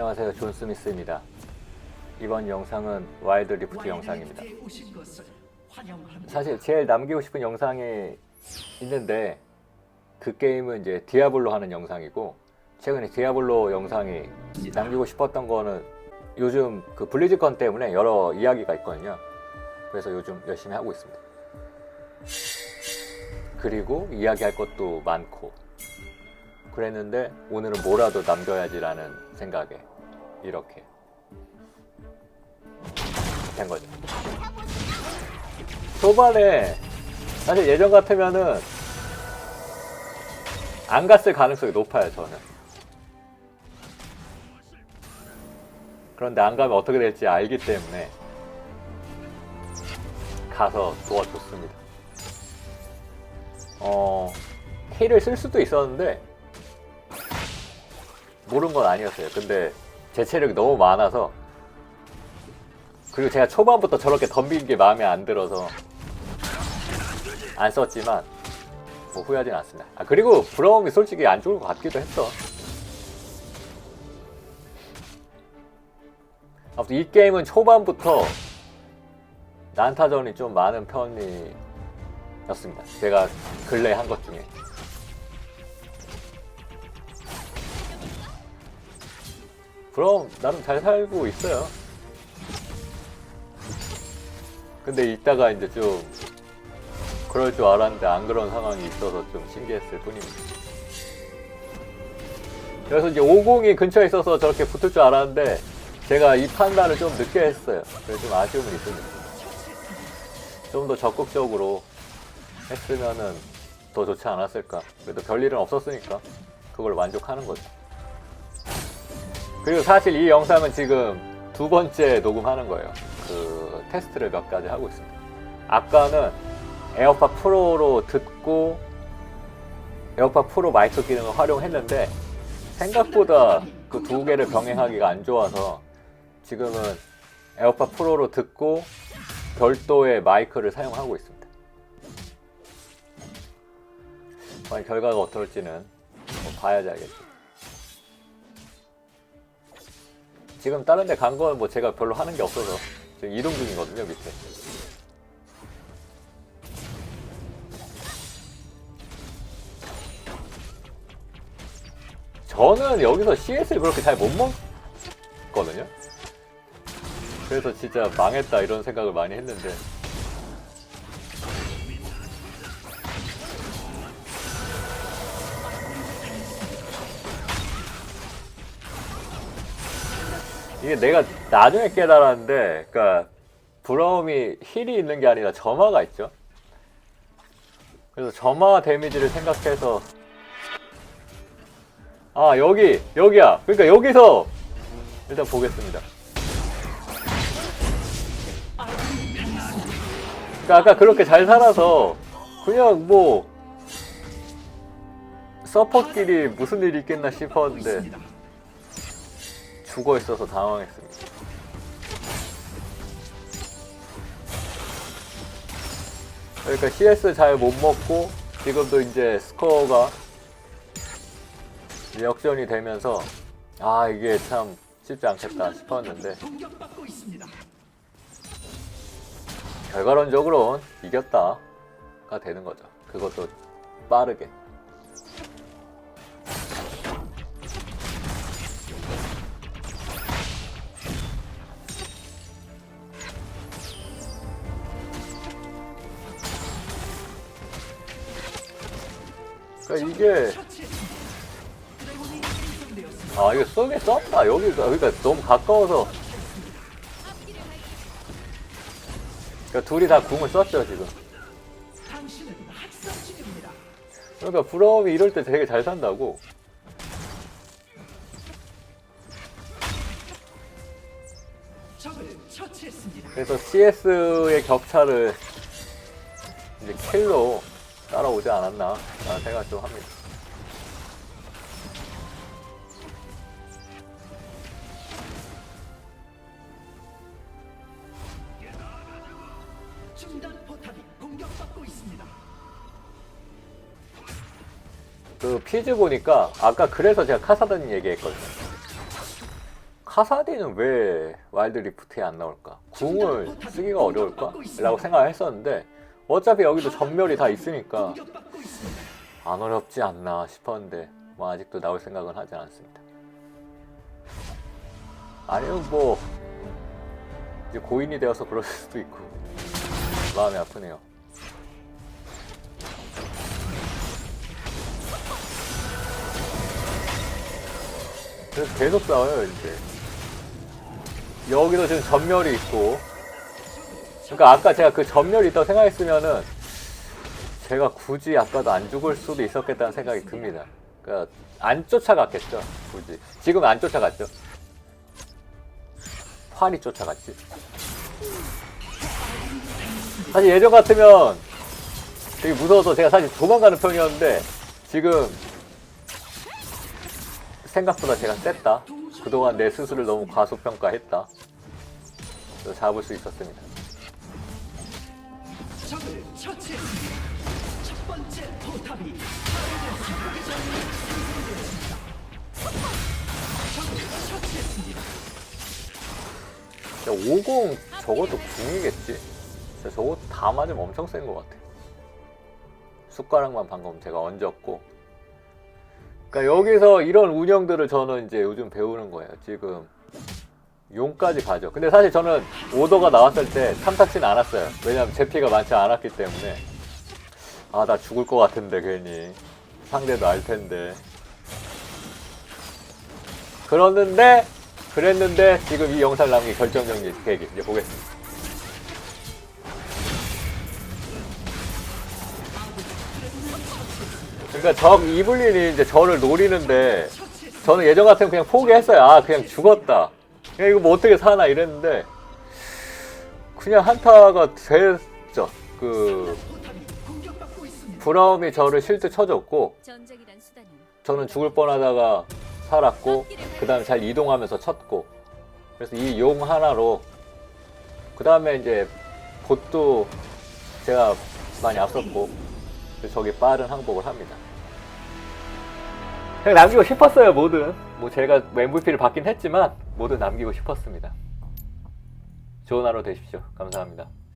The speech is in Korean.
안녕하세요. 존 스미스입니다. 이번 영상은 와일드 리프트 영상입니다. 사실 제일 남기고 싶은 영상이 있는데 그 게임은 이제 디아블로 하는 영상이고 최근에 디아블로 영상이 남기고 싶었던 거는 요즘 그 블리즈컨 때문에 여러 이야기가 있거든요. 그래서 요즘 열심히 하고 있습니다. 그리고 이야기할 것도 많고 그랬는데 오늘은 뭐라도 남겨야지라는 생각에 이렇게 된 거죠. 초반에 사실 예전 같으면은 안 갔을 가능성이 높아요 저는. 그런데 안 가면 어떻게 될지 알기 때문에 가서 도와줬습니다. 어, 힐을 쓸 수도 있었는데 모른 건 아니었어요. 근데 제 체력이 너무 많아서 그리고 제가 초반부터 저렇게 덤빈 게 마음에 안 들어서 안 썼지만 뭐 후회하진 않습니다. 아 그리고 브라움이 솔직히 안 좋을 것 같기도 했어. 아무튼 이 게임은 초반부터 난타전이 좀 많은 편이었습니다. 제가 근래 한 것 중에. 그럼 나름 잘 살고 있어요. 근데 이따가 이제 좀 그럴 줄 알았는데 안 그런 상황이 있어서 좀 신기했을 뿐입니다. 그래서 이제 50이 근처에 있어서 저렇게 붙을 줄 알았는데 제가 이 판단을 좀 늦게 했어요. 그래서 좀 아쉬움은 있습니다. 좀 더 적극적으로 했으면은 더 좋지 않았을까. 그래도 별일은 없었으니까 그걸 만족하는 거죠. 그리고 사실 이 영상은 지금 두 번째 녹음하는 거예요. 그 테스트를 몇 가지 하고 있습니다. 아까는 에어팟 프로로 듣고 에어팟 프로 마이크 기능을 활용했는데 생각보다 그 두 개를 병행하기가 안 좋아서 지금은 에어팟 프로로 듣고 별도의 마이크를 사용하고 있습니다. 과연 결과가 어떨지는 뭐 봐야지 알겠죠. 지금 다른 데 간 건 뭐 제가 별로 하는 게 없어서 지금 이동 중이거든요 밑에. 저는 여기서 CS를 그렇게 잘 못 먹거든요. 그래서 진짜 망했다 이런 생각을 많이 했는데 이게 내가 나중에 깨달았는데, 그니까, 브라움이 힐이 있는 게 아니라 점화가 있죠. 그래서 점화 데미지를 생각해서, 아, 여기, 여기야. 그러니까 여기서, 일단 보겠습니다. 그러니까 아까 그렇게 잘 살아서, 그냥 뭐, 서퍼끼리 무슨 일이 있겠나 싶었는데, 죽어 있어서 당황했습니다. 그러니까 CS 잘 못 먹고 지금도 이제 스코어가 역전이 되면서 아 이게 참 쉽지 않겠다 싶었는데 결과론적으로는 이겼다가 되는 거죠. 그것도 빠르게. 그러니까 이게 아 이거 쏘게 썼다 여기가. 그러니까 너무 가까워서. 그러니까 둘이 다 궁을 썼죠 지금. 그러니까 브라움이 이럴 때 되게 잘 산다고. 그래서 CS의 격차를 이제 킬로 따라오지 않았나 라는 생각 좀 합니다. 그 피즈 보니까 아까 그래서 제가 카사딘 얘기했거든요. 카사디는 왜 와일드 리프트에 안 나올까? 궁을 쓰기가 어려울까? 라고 생각을 했었는데 어차피 여기도 전멸이 다 있으니까. 안 어렵지 않나 싶었는데 뭐 아직도 나올 생각은 하지 않습니다. 아니면 뭐 이제 고인이 되어서 그럴 수도 있고 마음이 아프네요. 그래서 계속 싸워요 이제. 여기도 지금 전멸이 있고. 그러니까 아까 제가 그 전멸이 있다고 생각했으면은 제가 굳이 아까도 안 죽을 수도 있었겠다는 생각이 듭니다. 그러니까 안 쫓아갔겠죠, 굳이. 지금 안 쫓아갔죠. 환이 쫓아갔지. 사실 예전 같으면 되게 무서워서 제가 사실 도망가는 편이었는데 지금 생각보다 제가 셌다. 그동안 내 스스로를 너무 과소평가했다. 잡을 수 있었습니다. 적을 처치했습니다. 첫 번째 포탑이 파괴되었습니다. 생성되었습니다. 적을 처치했습니다. 진짜 50 저것도 궁이겠지? 진짜 저거 다 맞으면 엄청 센 것 같아. 숟가락만 방금 제가 얹었고. 그러니까 여기서 이런 운영들을 저는 이제 요즘 배우는 거예요. 지금 용까지 가죠. 근데 사실 저는 오더가 나왔을 때 탐탁지는 않았어요. 왜냐면 제 피가 많지 않았기 때문에. 아, 나 죽을 것 같은데, 괜히. 상대도 알 텐데. 그랬는데, 그랬는데, 지금 이 영상 남긴 결정적인 계기, 이제 보겠습니다. 그러니까 적 이블린이 이제 저를 노리는데, 저는 예전 같으면 그냥 포기했어요. 아, 그냥 죽었다. 그냥 이거 뭐 어떻게 사나 이랬는데, 그냥 한타가 됐죠. 그. 브라움이 저를 실드 쳐줬고, 저는 죽을 뻔하다가 살았고, 그 다음에 잘 이동하면서 쳤고, 그래서 이 용 하나로, 그 다음에 이제 봇도 제가 많이 앞섰고, 그래서 저기 빠른 항복을 합니다. 그냥 남기고 싶었어요, 뭐든. 뭐 제가 MVP를 받긴 했지만, 뭐든 남기고 싶었습니다. 좋은 하루 되십시오. 감사합니다.